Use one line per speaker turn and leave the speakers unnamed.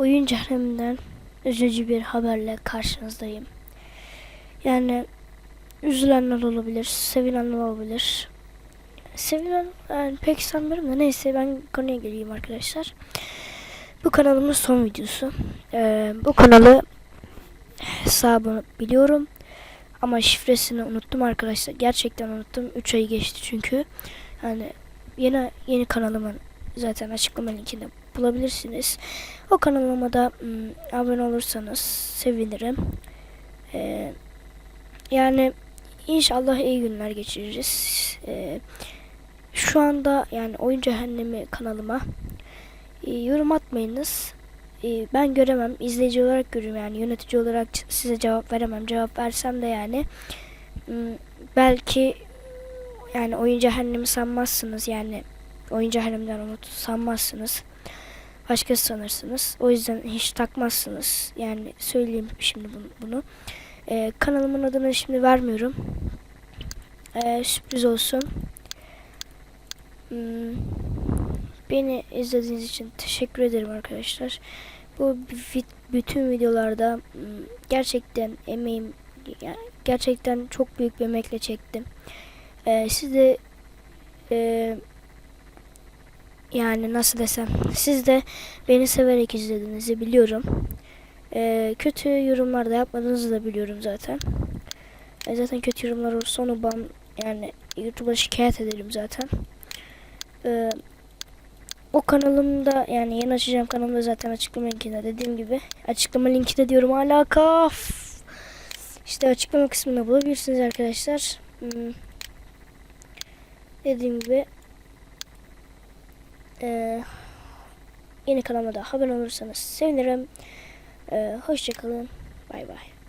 oyun cehennemden üzücü bir haberle karşınızdayım. Yani üzülenler olabilir, sevinenler olabilir. Sevilen yani pek sanmıyorum da neyse ben konuya geleyim arkadaşlar. Bu kanalımın son videosu. Ee, bu kanalı hesabını biliyorum. Ama şifresini unuttum arkadaşlar. Gerçekten unuttum. 3 ay geçti çünkü. Yani yeni yeni kanalımın zaten açıklama linkini bulabilirsiniz. O kanalıma da ım, abone olursanız sevinirim. Ee, yani inşallah iyi günler geçiririz. Ee, şu anda yani oyun cehennemi kanalıma e, yorum atmayınız. E, ben göremem. izleyici olarak görüyorum yani yönetici olarak size cevap veremem. Cevap versem de yani belki yani oyun cehennemi sanmazsınız yani oyun cehennemden umut sanmazsınız. Başka sanırsınız. O yüzden hiç takmazsınız. Yani söyleyeyim şimdi bunu. Ee, kanalımın adını şimdi vermiyorum. Ee, sürpriz olsun. Hmm, Beni izlediğiniz için teşekkür ederim arkadaşlar. Bu bütün videolarda hmm, gerçekten emeğim gerçekten çok büyük bir emekle çektim. Ee, siz de e, yani nasıl desem siz de beni severek izlediğinizi biliyorum. Ee, kötü yorumlar da yapmadığınızı da biliyorum zaten. E, zaten kötü yorumlar olursa onu ban yani YouTube'a şikayet ederim zaten. Ee, o kanalımda yani yeni açacağım kanalımda zaten açıklama linkinde dediğim gibi açıklama linki de diyorum. F- İşte açıklama kısmında bulabilirsiniz arkadaşlar. Hmm. Dediğim gibi ee, yeni kanalıma da haber olursanız sevinirim. Ee, hoşçakalın. Bay bay.